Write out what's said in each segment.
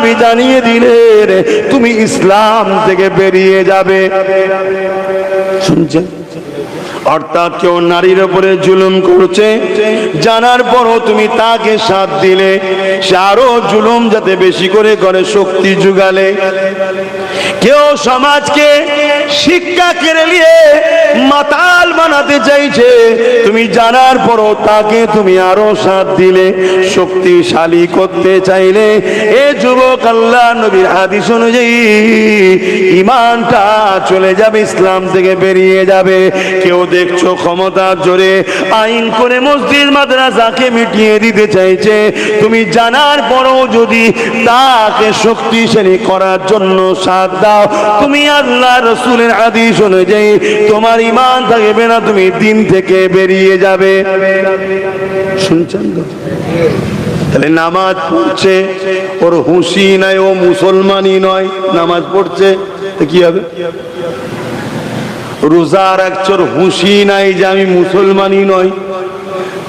নবী জানিয়ে দিলেন তুমি ইসলাম থেকে বেরিয়ে যাবে। শুনছেন? অর্থাৎ কেউ নারীর উপরে জুলুম করছে, জানার পরও তুমি তাকে সাথ দিলে, সে আরও জুলুম যাতে বেশি করে করে শক্তি যুগালে। কেউ সমাজকে শিক্ষা কেড়ে নিয়ে মাতাল বানাতে চাইছে, তুমি জানার পরও তাকে তুমি আরও সাথ দিলে, শক্তিশালী করতে চাইলে। এ যুবক আল্লাহ নবীর হাদিস অনুযায়ী ইমানটা চলে যাবে, ইসলাম থেকে বেরিয়ে যাবে। কেউ দেখছ ক্ষমতার জোরে। আইন করে মসজিদ, মাদ্রাসাকে মিটিয়ে দিতে চাইছে। তুমি জানার পরও যদি তাকে শক্তিশালী করার জন্য সাথ দাও, তুমি আল্লাহ রসুলের আদেশ অনুযায়ী তোমার ইমান থাকবে না, তুমি দিন থেকে বেরিয়ে যাবে। শুনছেন তাহলে নামাজ পড়ছে, ওর হুঁশি নাই, ও মুসলমানই নয়, নামাজ পড়ছে কি হবে? রোজা রাখছর হুঁশি নাই যে আমি মুসলমানই নয়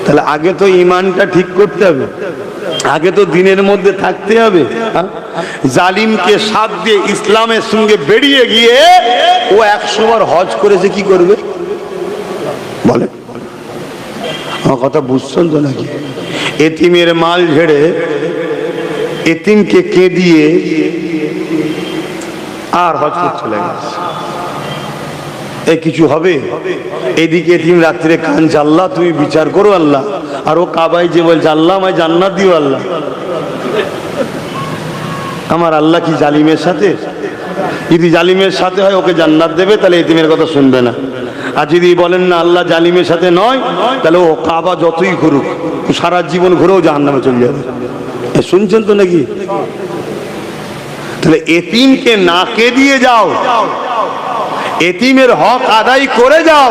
তাহলে আগে তো ইমানটা ঠিক করতে হবে। আগে তো দিনের মধ্যে থাকতে হবে। হ্যাঁ? জালিমকে সাথ দিয়ে ইসলামের সঙ্গে বেরিয়ে গিয়ে ও একশো বার হজ করেছে, কি করবে? বলে। আমার কথা বুঝছেন তো নাকি? এতিমের মাল ঝেড়ে এতিমকে কে দিয়ে আর হজ করতে চলে গেছে। এ কিছু হবে? এদিকে এতিম রাত্রে কান জাল্লা তুমি বিচার করো আল্লাহ। আর ও কাবাই যে বলছে আল্লাহ আমায় জান্নাত দিও আল্লাহ। আমার আল্লাহ কি জালিমের সাথে? যদি জালিমের সাথে হয়, ওকে জান্নাত দেবে, তাহলে এতিমের কথা শুনবে না। আর যদি বলেন, না, আল্লাহ জালিমের সাথে নয়, তাহলে ও কাবা যতই ঘুরুক, সারা জীবন ঘুরেও জাহান্নামে চলে যাবে। শুনছেন তো নাকি? তাহলে এতিমকে নাকে দিয়ে যাও। এতিমের হক আদায় করে যাও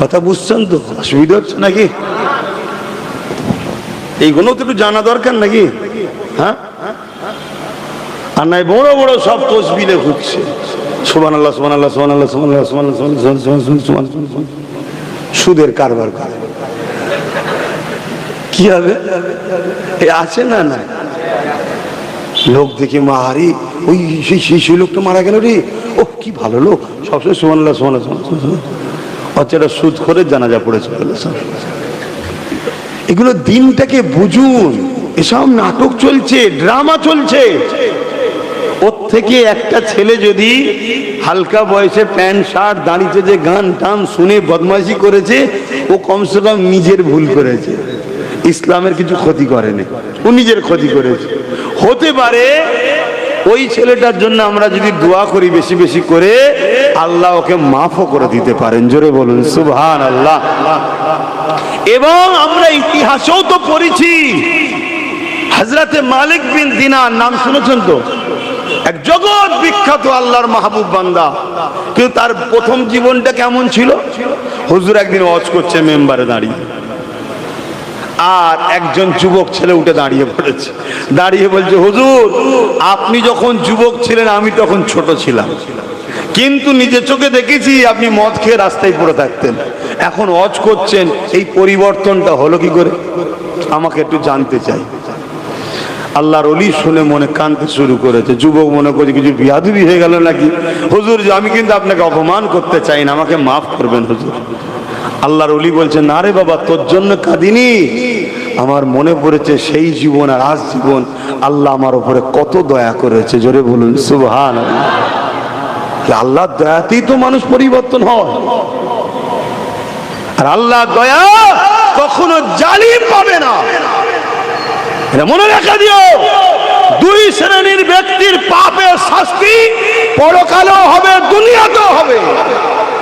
কথা বুঝছেন তো অসুবিধা হচ্ছে নাকি এইগুলো তো একটু জানা দরকার নাকি হ্যাঁ আর নাই বড় বড় সব তসবিলে ঘুরছে সোমান আল্লাহ সোমান আল্লাহ সোমান আল্লাহ সোমান আল্লাহ সোমান আল্লাহ সোমান সোমান সোমান সোমান সুদের কারবার করে কি হবে আছে না না লোক দেখে মারি ওই সেই সেই সেই লোকটা মারা গেল রে। ও, কি ভালো লোক। সবসময় সোমান আল্লাহ সোমান আল্লাহ বাচ্চাটা সুদ করে জানাজা পড়েছে। এগুলো দিনটাকে বুঝুন। এসব নাটক চলছে, ড্রামা চলছে। ওর থেকে একটা ছেলে যদি হালকা বয়সে প্যান্ট, শার্ট দাঁড়িয়েছে যে গান, টান শুনে বদমাইশি করেছে, ও কমসে কম নিজের ভুল করেছে। ইসলামের কিছু ক্ষতি করেনি। ও নিজের ক্ষতি করেছে। হতে পারে, ওই ছেলেটার জন্য আমরা যদি দোয়া করি বেশি বেশি করে, আল্লাহ ওকে মাফও করে দিতে পারেন। জোরে বলুন সুবহান আল্লাহ এবং আমরা ইতিহাসেও তো পড়েছি হজরতে মালিক বিন দিনার নাম শুনেছেন তো? এক জগৎ বিখ্যাত আল্লাহর মাহবুব বান্দা। কিন্তু তার প্রথম জীবনটা কেমন ছিল? হুজুর একদিন ওয়াজ করছে, মেম্বারে দাঁড়িয়ে। আর একজন যুবক ছেলে উঠে দাঁড়িয়ে পড়েছে। দাঁড়িয়ে বলছে, হুজুর, আপনি যখন যুবক ছিলেন, আমি তখন ছোট ছিলাম। কিন্তু নিজের চোখে দেখেছি আপনি মদ খেয়ে রাস্তায় পড়ে থাকতেন। এখন অজ করছেন, এই পরিবর্তনটা হলো কি করে? আমাকে একটু জানতে চাই। আল্লাহর অলি শুনে মনে কানতে শুরু করেছে। যুবক মনে করছে কিছু বিয়াদুবি হয়ে গেল নাকি? হুজুর আমি কিন্তু আপনাকে অপমান করতে চাই না, আমাকে মাফ করবেন হুজুর। আল্লাহর অলি বলছে, না রে বাবা, তোর জন্য কাঁদিনি। আমার মনে পড়েছে সেই জীবন আর আজ জীবন আল্লাহ আমার উপরে কত দয়া করেছে। জোরে বলুন সুবহান আল্লাহ দয়াতেই তো মানুষ পরিবর্তন হয়। আর আল্লাহ দয়া কখনো জালিম পাবে না। মনে রাখা দিও। দুই শ্রেণির ব্যক্তির পাপের শাস্তি পরকালেও হবে, দুনিয়াতেও হবে।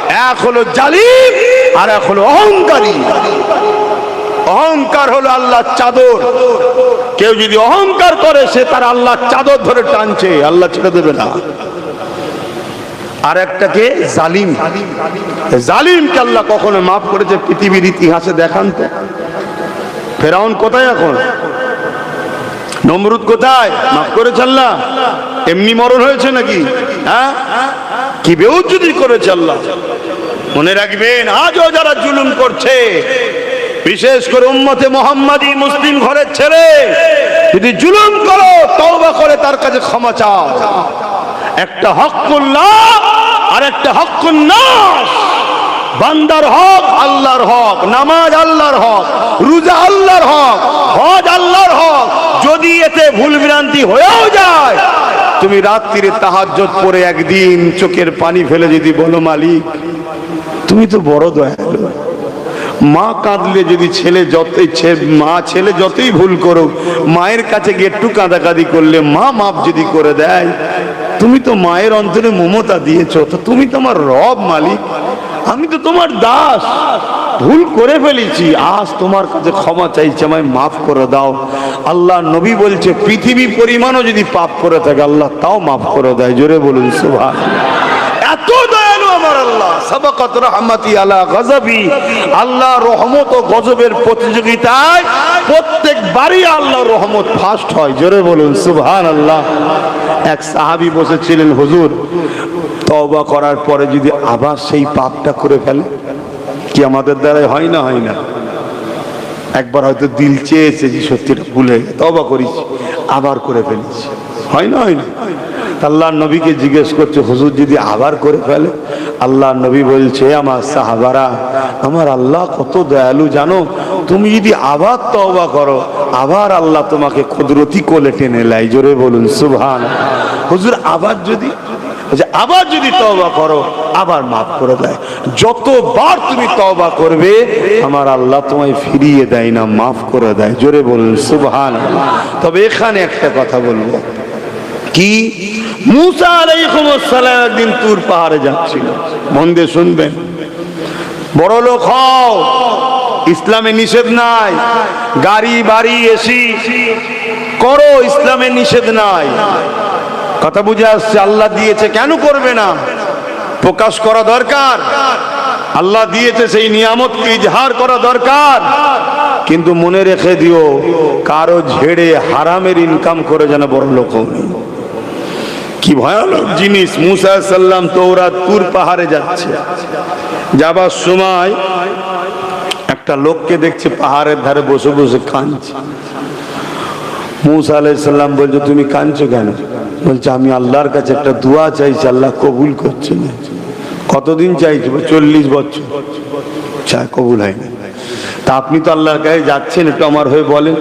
এক হলো জালিম আর এক হলো অহংকারী। অহংকার হলো আল্লাহর চাদর। কেউ যদি অহংকার করে, সে তার আল্লাহর চাদর ধরে টানছে, আল্লাহ ছেড়ে দেবে না। আর একটাকে জালিম। জালিমকে আল্লাহ কখনো মাফ করেছে, পৃথিবীর ইতিহাসে দেখান তো। ফেরাউন কোথায় এখন? নমরুদ কোথায়? মাফ করেছে আল্লাহ এমনি মরণ হয়েছে নাকি? হ্যাঁ? কি বেউজুদি করেছে আল্লাহ মনে রাখবেন, আজও যারা জুলুম করছে, বিশেষ করে উম্মতে মোহাম্মদী মুসলিম ঘরের ছেলে, যদি যদি জুলুম করো, তওবা করে তার কাছে ক্ষমা চাও। একটা হকুল্লাহ আর একটা হক হকুন্নাস বান্দার হক আল্লাহর হক, নামাজ আল্লাহর হক, রোজা আল্লাহর হক, হজ আল্লাহর হক। যদি ভুল ভ্রান্তি হয়েও যায়। তুমি রাত্রিরে তাহাজ্জত পরে একদিন চোখের পানি ফেলে যদি বলো, মালিক, তুমি তো বড় দয়ালু। মা কাঁদলে যদি ছেলে যতই মা ছেলে যতই ভুল করুক, মায়ের কাছে গিয়ে একটু কাঁদাকাঁদি করলে মা মাপ যদি করে দেয়, তুমি তো মায়ের অন্তরে মমতা দিয়েছ, তো তুমি তো আমার রব, মালিক। আমি তো তোমার দাস। ভুল করে ফেলেছি। আজ তোমার কাছে ক্ষমা চাইছি, আমায় মাফ করে দাও। আল্লাহ নবী বলছে পৃথিবী পরিমাণও যদি পাপ করে থাকে, আল্লাহ তাও মাফ করে দেয়। জোরে বলুন সুভাষ এত দয়ালু আমার আল্লাহ। সাবাকাত রহমাতি আলা গজবি। আল্লাহ রহমত ও গজবের প্রতিযোগিতায় প্রত্যেকবারই আল্লাহ রহমত ফার্স্ট হয়। জোরে বলুন সুবহান আল্লাহ এক সাহাবী বসেছিলেন, হুজুর। তওবা করার পরে যদি আবার সেই পাপটা করে ফেলে, কি আমাদের দ্বারাই হয় না হয় না? একবার হয়তো দিল চেয়েছে যে সত্যিটা ভুলে তবা করিস, আবার করে ফেলিস। হয় না হয় না? আল্লাহ নবীকে জিজ্ঞেস করছে, হুজুর, যদি আবার করে ফেলে? আল্লাহ নবী বলছে, আমার সাহাবারা, আমার আল্লাহ কত দয়ালু, জানো? তুমি যদি আবার তওবা করো, আবার আল্লাহ তোমাকে কুদরতি কোলে টেনে লাই জোরে বলুন সুবহান হুজুর, আবার যদি যে আবার যদি তওবা করো, আবার মাফ করে দেয়। যতবার তুমি তওবা করবে, আমার আল্লাহ তোমায় ফিরিয়ে দেয় না, মাফ করে দেয়। জোরে বলুন সুবহান তবে এখানে একটা কথা বলব। কি? মুসা আলাইহিস সালাম একদিন তুর পাহাড়ে যাচ্ছিল। মন দিয়ে শুনবেন। বড় লোক হও, ইসলামে নিষেধ নাই, গাড়ি বাড়ি এসি, করো, ইসলামে নিষেধ নাই। কথা বুঝে আসছে, আল্লাহ দিয়েছে, কেন করবে না? প্রকাশ করা দরকার। আল্লাহ দিয়েছে সেই নিয়ামতকে ইজহার করা দরকার। কিন্তু মনে রেখে দিও, কারও ঝেড়ে হারামের ইনকাম করে যেন বড় লোক কি ভয়ানক জিনিস, মুসা সাল্লাম তো ওরা তুর পাহাড়ে যাচ্ছে। যাবার সময় একটা লোককে দেখছে পাহাড়ের ধারে বসে বসে কাঁদছে। মুসা আলাইসাল্লাম বলছে, তুমি কাঁদছো কেন? বলছে, আমি আল্লাহর কাছে একটা দোয়া চাইছি, আল্লাহ কবুল করছে না। কতদিন চাইছি? চল্লিশ বছর। চায় কবুল হয়নি। তা আপনি তো আল্লাহর কাছে যাচ্ছেন, একটু আমার হয়ে বলেন।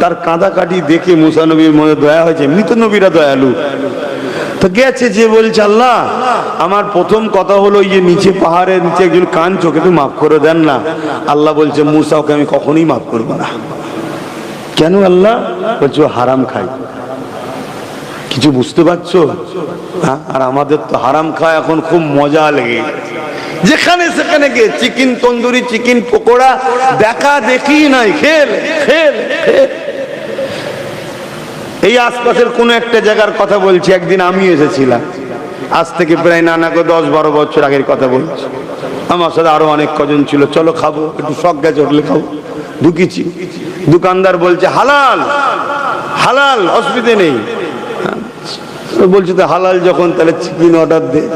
তার কাঁদাকাটি দেখে মুসা নবীর মনে দয়া হয়েছে, এমনি তো নবীরা দয়ালু। তো গেছে যে বলছে, আল্লাহ, আমার প্রথম কথা হলো যে নিচে পাহাড়ের নিচে একজন কান চোখে তো মাফ করে দেন না। আল্লাহ বলছে, মুসা ওকে আমি কখনোই মাফ করব না। কেন আল্লাহ? বলছে হারাম খাই কিছু বুঝতে পারছ? হ্যাঁ? আর আমাদের তো হারাম খায় এখন খুব মজা লেগে যেখানে সেখানে গিয়ে চিকেন তন্দুরি, চিকেন পকোড়া, দেখা দেখি নাই, খেল খেল এই আশপাশের কোনো একটা জায়গার কথা বলছি, একদিন আমি এসেছিলাম। আজ থেকে প্রায় নানাকে দশ বারো বছর আগের কথা বলছি। আমার সাথে আরও অনেক কজন ছিল। চলো খাব, একটু শখ গেছে উঠলে খাব। ঢুকিছি। দোকানদার বলছে হালাল হালাল, অসুবিধে নেই। বলছে তো, হালাল যখন তাহলে চিকেন অর্ডার দে।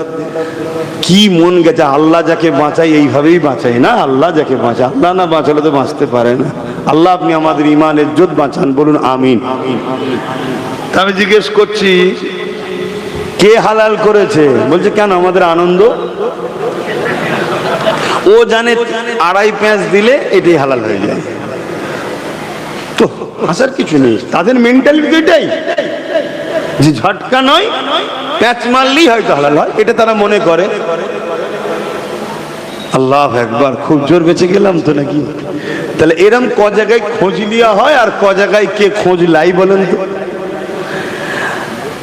কি মন গেছে, আল্লাহ যাকে বাঁচাই এইভাবেই বাঁচাই না? আল্লাহ যাকে বাঁচা আল্লাহ না বাঁচালে তো বাঁচতে পারে না। আল্লাহ আপনি আমাদের ইমান ইজ্জত বাঁচান, বলুন আমিন। আমি জিজ্ঞেস করছি, কে হালাল করেছে? বলছে, কেন আমাদের আনন্দ? ও জানে আড়াই প্যাঁচ দিলে এটাই হালাল হয়ে যায়। তো, আসার কিছু নেই। তাদের মেন্টালিটি এটাই। যে ঝটকা নয়, প্যাঁচ মারলেই হয়তো হালাল হয়, এটা তারা মনে করে। আল্লাহ একবার খুব জোর বেঁচে গেলাম তো নাকি? তাহলে এরম ক জায়গায় খোঁজ নেওয়া হয় আর ক জায়গায় কে খোঁজ লাই বলেন তো?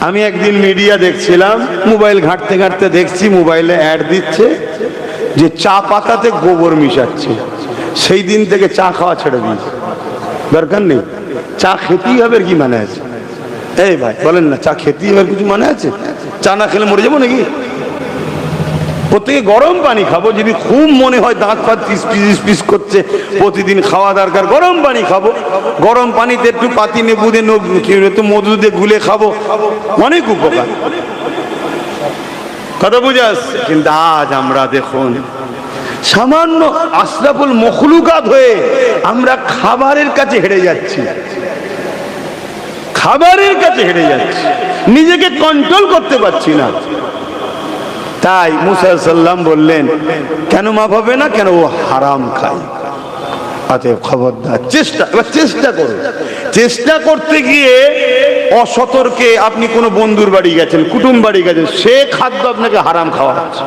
আমি একদিন মিডিয়া দেখছিলাম, মোবাইল ঘাঁটতে ঘাঁটতে দেখছি, মোবাইলে অ্যাড দিচ্ছে যে চা পাতাতে গোবর মিশাচ্ছে। সেই দিন থেকে চা খাওয়া ছেড়ে দিয়েছে। দরকার নেই। চা খেতেই হবে কি মানে আছে? এই ভাই বলেন না চা খেতেই হবে আর কিছু মনে আছে? চা না খেলে মরে যাব নাকি? প্রত্যেকে গরম পানি খাব যদি খুব মনে হয় দাঁত ফাঁত পিস পিস পিস করছে প্রতিদিন খাওয়া দরকার গরম পানি খাব। গরম পানিতে একটু পাতি নেবু দিয়ে নব- একটু মধু দিয়ে গুলে খাব। অনেক উপকার। কথা বুঝে আসছে কিন্তু আজ আমরা দেখুন সামান্য আশরাফুল মখলুকাত হয়ে আমরা খাবারের কাছে হেরে যাচ্ছি। খাবারের কাছে হেরে যাচ্ছি। নিজেকে কন্ট্রোল করতে পারছি না। তাই মুসা সাল্লাম বললেন, কেন মাফ হবে না? কেন ও হারাম খায়? চেষ্টা চেষ্টা করুন। চেষ্টা করতে গিয়ে অসতর্কে আপনি কোনো বন্ধুর বাড়ি গেছেন, কুটুম বাড়ি গেছেন, সে খাদ্য আপনাকে হারাম খাওয়াচ্ছে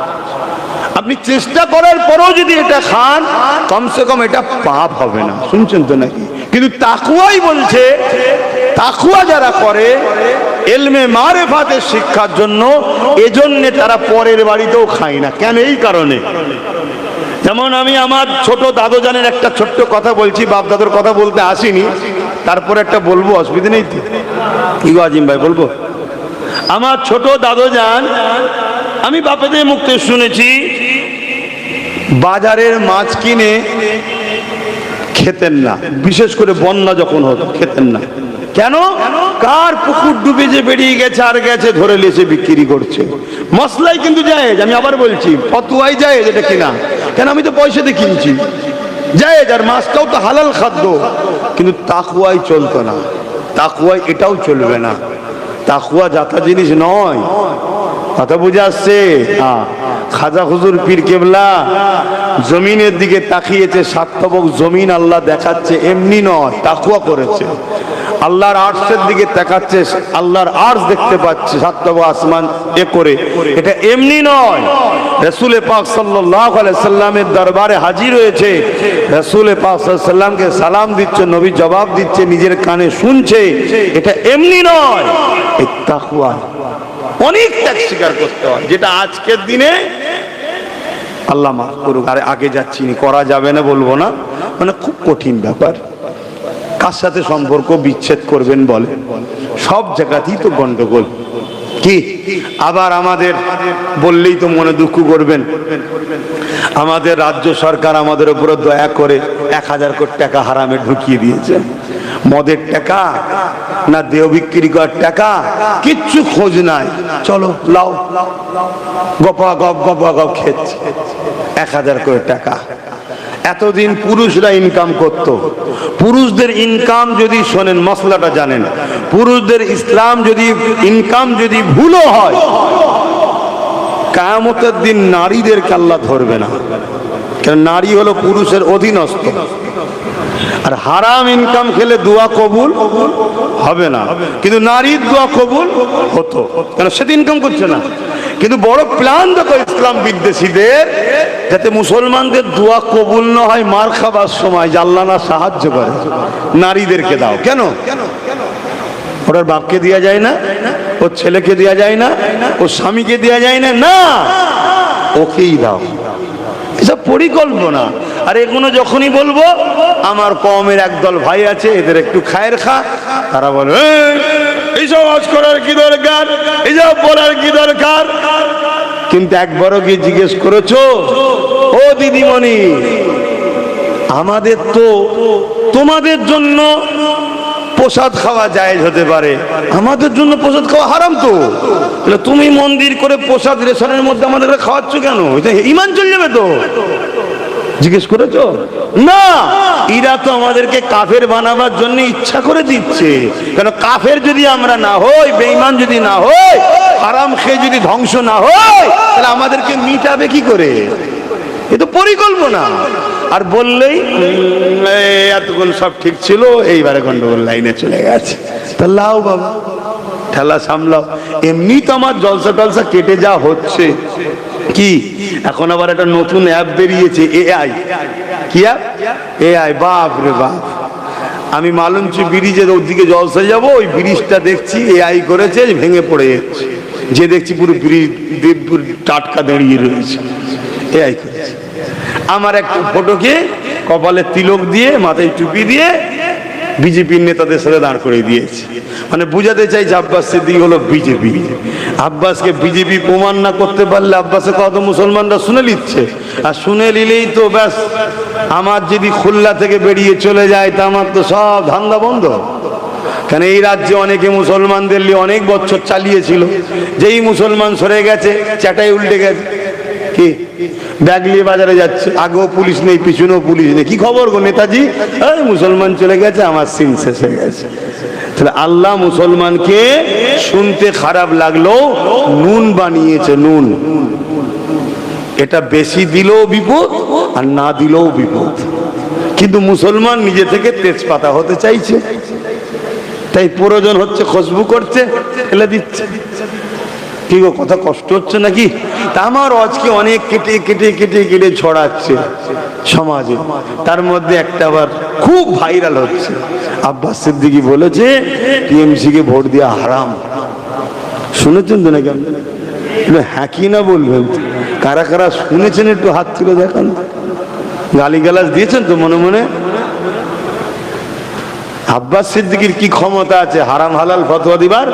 আপনি চেষ্টা করার পরেও যদি এটা খান, কমসে কম এটা পাপ হবে না। শুনছেন তো নাকি? কিন্তু তাকুয়াই বলছে তাকুয়া যারা করে, এলমে মারেফাতের শিক্ষার জন্য, এজন্যে তারা পরের বাড়িতেও খায় না। কেন? এই কারণে। যেমন আমি আমার ছোট দাদু জানের একটা ছোট্ট কথা বলছি বাপ দাদুর কথা বলতে আসিনি। তারপর একটা বলব, অসুবিধা নেই কি আজিম ভাই, বলব? আমার ছোট দাদু যান আমি বাপেদের মুক্তে শুনেছি, বাজারের মাছ কিনে খেতেন না। বিশেষ করে বন্যা যখন হতো, খেতেন না। কেন? কার পুকুর ডুবে যে বেরিয়ে গেছে, আর গেছে, ধরে লেসে বিক্রি করছে। মশলাই কিন্তু যায় আমি আবার বলছি, ফতুয়াই যায় যেটা কিনা? কেন আমি তো পয়সাতে কিনছি। যায় আর মাছটাও তো হালাল খাদ্য। কিন্তু তাকুয়াই চলতো না। তাকুয়াই এটাও চলবে না। তাকুয়া যাতা জিনিস নয়। কথা বুঝে আসছে? হ্যাঁ। খাজা হুজুর পীর কেবলা জমিনের দিকে তাকিয়েছে সার্থবক জমিন আল্লাহ দেখাচ্ছে, এমনি নয় তাকুয়া করেছে। আল্লাহর আর্টসের দিকে তাকাচ্ছে আল্লাহর আর্টস দেখতে পাচ্ছে সার্থব আসমান, এ করে। এটা এমনি নয়। রসুল পাক সাল্লাহ সাল্লামের দরবারে হাজির হয়েছে। রসুল পাক সাল্লামকে সালাম দিচ্ছে, নবী জবাব দিচ্ছে, নিজের কানে শুনছে। এটা এমনি নয়। তাকুয়া অনেক ত্যাগ স্বীকার করতে হয়, যেটা আজকের দিনে আল্লাহ মাফ করুক, আরে আগে যাচ্ছি করা যাবে না বলব না। মানে খুব কঠিন ব্যাপার। কার সাথে সম্পর্ক বিচ্ছেদ করবেন বলে? সব জায়গাতেই তো গন্ডগোল। কি? আবার আমাদের বললেই তো মনে দুঃখ করবেন। আমাদের রাজ্য সরকার আমাদের উপরে দয়া করে এক হাজার কোটি টাকা হারামে ঢুকিয়ে দিয়েছে। মদের টাকা না দেহ বিক্রি করার টাকা? কিচ্ছু খোঁজ নাই। চলো, লাও। গপা গপ গপা গপ খেচ্ছে এক হাজার করে টাকা। এতদিন পুরুষরা ইনকাম করত। পুরুষদের ইনকাম যদি শোনেন, মশলাটা জানেন। পুরুষদের ইসলাম যদি ইনকাম যদি ভুলও হয়, কায়ামতের দিন নারীদেরকে আল্লাহ ধরবে না। কারণ নারী হলো পুরুষের অধীনস্থ। আর হারাম ইনকাম খেলে দোয়া কবুল হবে না। কিন্তু নারীর দোয়া কবুল হতো। কেন? সে ইনকাম করছে না। কিন্তু বড় প্ল্যান দেখো ইসলাম বিদ্বেষীদের, যাতে মুসলমানদের দোয়া কবুল না হয়, মার খাবার সময় জাল্লা না সাহায্য করে, নারীদেরকে দাও। কেন? ওর বাপকে দেওয়া যায় না, ওর ছেলেকে দেওয়া যায় না, ওর স্বামীকে দেওয়া যায় না না! ওকেই দাও। এসব পরিকল্পনা। আর এগুলো যখনই বলব আমার কমের একদল ভাই আছে এদের একটু খায়ের খা। তারা বলে "এই, এইসব আজ করার কি দরকার? এইসব বলার কি দরকার? কিন্তু একবারও কি জিজ্ঞেস করেছ? ও দিদিমণি আমাদের তো তোমাদের জন্য প্রসাদ খাওয়া জায়েজ হতে পারে। আমাদের জন্য প্রসাদ খাওয়া হারাম তো। তাহলে তুমি মন্দির করে প্রসাদ রেশনের মধ্যে আমাদেরকে খাওয়াচ্ছ কেন? ইমান চলে যাবে তো। জিজ্ঞেস করেছ? না। এরা তো আমাদেরকে কাফের বানাবার জন্য ইচ্ছা করে দিচ্ছে। কেন কাফের যদি আমরা না হই, বেঈমান যদি না হই, হারাম খেয়ে যদি ধ্বংস না হয়, তাহলে আমাদেরকে মিটাবে কি করে? এ তো পরিকল্পনা। আর বললেই এতক্ষণ সব ঠিক ছিল এইবারে গন্ডগোল লাইনে চলে গেছে। তা লাও বাবা। ঠেলা সামলাও। এমনি তো আমার জলসা টলসা কেটে যা হচ্ছে। কি? এখন আবার একটা নতুন অ্যাপ বেরিয়েছে এআই কি অ্যাপ এআই বাপ রে বাপ। আমি মালঞ্চি ব্রিজের ওদিকে জলসা যাব ওই ব্রিজটা দেখছি এআই করেছে ভেঙে পড়ে যাচ্ছে। যে দেখছি পুরো ব্রিজ টাটকা দাঁড়িয়ে রয়েছে। এআই করেছে আমার একটা ফটোকে কপালে তিলক দিয়ে, মাথায় টুপি দিয়ে বিজেপির নেতাদের সাথে দাঁড় করে দিয়েছে। মানে বুঝাতে চাই যে আব্বাস সিদ্দিক হলো বিজেপি। আব্বাসকে বিজেপি প্রমাণ না করতে পারলে আব্বাসের কথা মুসলমানরা শুনে নিচ্ছে? আর শুনে নিলেই তো ব্যাস, আমার যদি খুলনা থেকে বেরিয়ে চলে যায়, তা আমার তো সব ধান্দা বন্ধ। কেন এই রাজ্যে অনেকে মুসলমানদের নিয়ে অনেক বছর চালিয়েছিল। যেই মুসলমান সরে গেছে চাটাই উল্টে গেছে। কি? ব্যাগ নিয়ে বাজারে যাচ্ছে। আগেও পুলিশ নেই, পিছনেও পুলিশ নেই। কি খবর গো নেতাজি? এই মুসলমান চলে গেছে, আমার সিন শেষ হয়ে গেছে। তাহলে আল্লাহ মুসলমানকে শুনতে খারাপ লাগল নুন বানিয়েছে, নুন। এটা বেশি দিলেও বিপদ, আর না দিলেও বিপদ। কিন্তু মুসলমান নিজে থেকে তেজপাতা হতে চাইছে। তাই প্রয়োজন হচ্ছে খুশবু করছে ফেলে দিচ্ছে। কি গো, কথা কষ্ট হচ্ছে নাকি? তা আমার আজকে অনেক কেটে কেটে কেটে কেটে ছড়াচ্ছে সমাজে। তার মধ্যে একটা আবার খুব ভাইরাল হচ্ছে। আব্বাস সিদ্দিকি বলেছে টিএমসি কে ভোট দেওয়া হারাম। শুনেছেন তো নাকি হ্যাঁ কি না বলবেন? কারা কারা শুনেছেন একটু হাত তুলে দেখান। গালি গালাজ দিয়েছেন তো মনে মনে? আব্বাস সিদ্দিকির কি ক্ষমতা আছে? হারাম হালাল ফতোয়া দিবার?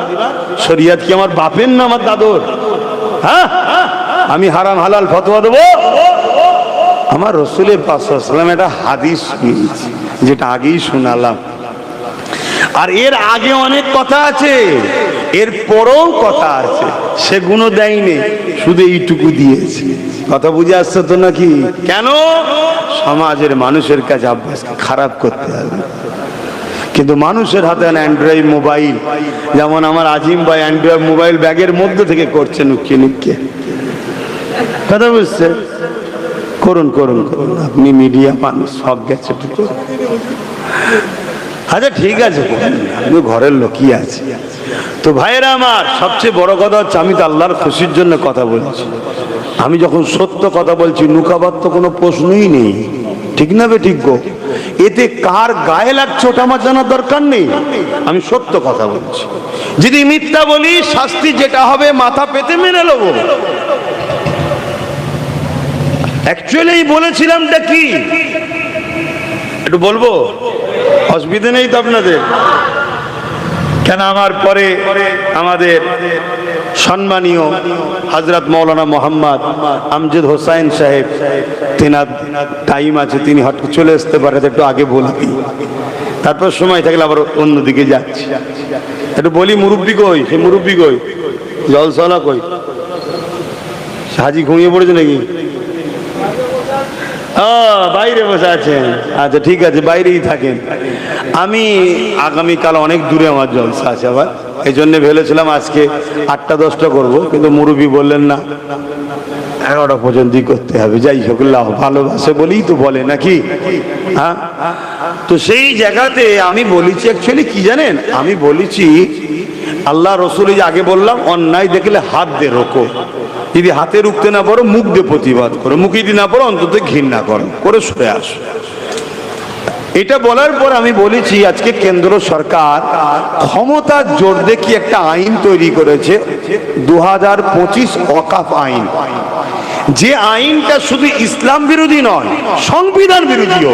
শরিয়াত কি আমার বাপের না আমার দাদর? হ্যাঁ? আমি হারাম হালাল ফতোয়া দেবো। আমার রসুলের পাশালাম একটা হাদিস শুনিয়েছি, যেটা আগেই শোনালাম। আর এর আগে অনেক কথা আছে, এর পরেও কথা আছে সেগুলো দেয়নি, শুধু এইটুকু দিয়েছে। কথা বুঝে আসছে তো নাকি? কেন? সমাজের মানুষের কাছে আব্বাসকে খারাপ করতে হবে। কিন্তু মানুষের হাতে অ্যান্ড্রয়েড মোবাইল, যেমন আমার আজিম ভাই অ্যান্ড্রয়েড মোবাইল ব্যাগের মধ্যে থেকে করছে নুকিয়ে নুকিয়ে। কথা বুঝছে? করুন করুন করুন। আপনি মিডিয়া মানুষ, সব গেছে আচ্ছা ঠিক আছে। আপনি ঘরের লোকই আছে। তো ভাইয়েরা আমার, সবচেয়ে বড় কথা হচ্ছে আমি তো আল্লাহর খুশির জন্য কথা বলছি। আমি যখন সত্য কথা বলছি নুকাবার তো কোনো প্রশ্নই নেই। ঠিক না বে, ঠিক গো? এতে কার গায়ে লাগছে ওটা আমার জানার দরকার নেই। আমি সত্য কথা বলছি। যদি মিথ্যা বলি, শাস্তি যেটা হবে, মাথা পেতে মেনে নেব। অ্যাকচুয়ালি বলেছিলামটা কি? একটু বলব? অসুবিধা নেই তো আপনাদের। কেন আমার পরে আমাদের সম্মানীয় হজরত মৌলানা মোহাম্মদ আমজদ হোসাইন সাহেব, তেনার টাইম আছে, তিনি হঠাৎ চলে আসতে পারে একটু আগে বলি তারপর সময় থাকলে আবার অন্যদিকে যাচ্ছি। একটু বলি, মুরব্বী কই? সে মুরব্বী কই? জলসলা কই? হাজি ঘুমিয়ে পড়েছে নাকি? বাইরে বসে আছেন। আচ্ছা ঠিক আছে, বাইরেই থাকেন। আমি আগামীকাল অনেক দূরে আমার জলসা আছে আবার। এই জন্য ভেবেছিলাম আজকে আটটা দশটা করব, কিন্তু মুরব্বী বললেন না। এগারোটা পর্যন্তই করতে হবে। যাই হোক ভালোবাসে বলেই তো বলে নাকি? হ্যাঁ? তো সেই জায়গাতে আমি বলেছি অ্যাকচুয়ালি কি জানেন? আমি বলেছি, আল্লাহ রসুল আগে বললাম, অন্যায় দেখলে হাত দিয়ে রোকো। যদি হাতে রুখতে না পারো, মুখ দিয়ে প্রতিবাদ করো। মুখে যদি না পারো, অন্তত ঘৃণা করো। করে সরে আসো। এটা বলার পর আমি বলেছি, আজকে কেন্দ্র সরকার ক্ষমতার জোর দেখি একটা আইন তৈরি করেছে? দু হাজার পঁচিশ অকাফ আইন। যে আইনটা শুধু ইসলাম বিরোধী নয়, সংবিধান বিরোধীও।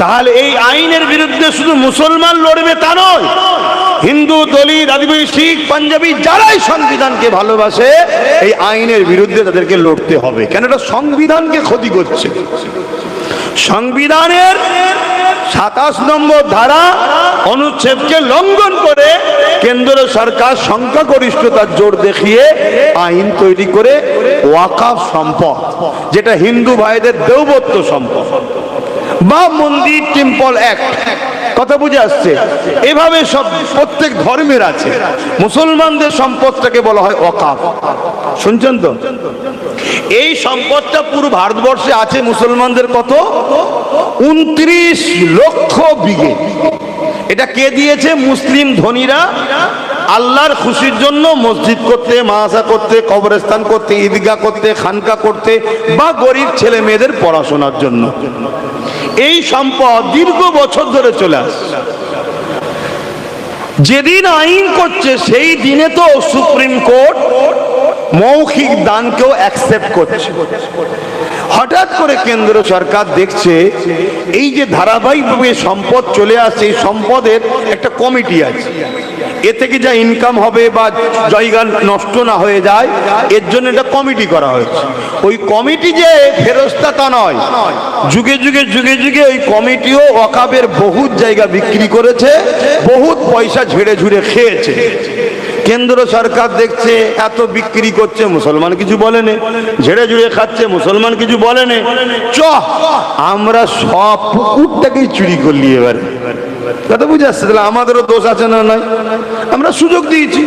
তাহলে এই আইনের বিরুদ্ধে শুধু মুসলমান লড়বে তা নয়, হিন্দু, দলিত, আদিবাসী, শিখ, পাঞ্জাবি, যারাই সংবিধানকে ভালোবাসে, এই আইনের বিরুদ্ধে তাদেরকে লড়তে হবে। কেন এটা সংবিধানকে ক্ষতি করছে? সংবিধানের সাতাশ নম্বর ধারা অনুচ্ছেদকে লঙ্ঘন করে কেন্দ্র সরকার সংখ্যাগরিষ্ঠতার জোর দেখিয়ে আইন তৈরি করে ওয়াকাফ সম্পদ, যেটা হিন্দু ভাইদের দেওবত্য সম্পদ। বা মন্দির টেম্পল অ্যাক্ট কথা বুঝে আসছে? এভাবে সব প্রত্যেক ধর্মের আছে। মুসলমানদের সম্পদটাকে বলা হয় অকাফ শুনছেন তো? এই সম্পদটা পুরো ভারতবর্ষে আছে, মুসলমানদের কত? উনত্রিশ লক্ষ বিঘে। এটা কে দিয়েছে? মুসলিম ধনীরা আল্লাহর খুশির জন্য মসজিদ করতে মাহাসা করতে, কবরস্থান করতে, ঈদগাহ করতে, খানকা করতে, বা গরিব ছেলে মেয়েদের পড়াশোনার জন্য। এই সম্পদ দীর্ঘ বছর ধরে চলে আসছে। যেদিন আইন করছে, সেই দিনে তো সুপ্রিম কোর্ট মৌখিক দানকেও অ্যাকসেপ্ট করছে। হঠাৎ করে কেন্দ্র সরকার দেখছে, এই যে ধারাবাহিকভাবে সম্পদ চলে আসছে, এই সম্পদের একটা কমিটি আছে। এ থেকে যা ইনকাম হবে বা জায়গা নষ্ট না হয়ে যায়, এর জন্য এটা কমিটি করা হয়েছে। ওই কমিটি যে ফেরস্তা তা নয়। যুগে যুগে যুগে যুগে ওই কমিটিও অকাবের বহুত জায়গা বিক্রি করেছে, বহুত পয়সা ঝেড়ে ঝুড়ে খেয়েছে। কেন্দ্র সরকার দেখছে, এত বিক্রি করছে, মুসলমান কিছু বলেনি। ঝেড়ে ঝুড়ে খাচ্ছে, মুসলমান কিছু বলেনি। চ আমরা সব পুকুরটাকেই চুরি করলি এবারে। কথা বুঝে আসছে? তাহলে আমাদেরও দোষ আছে না নয় আমরা সুযোগ দিয়েছি।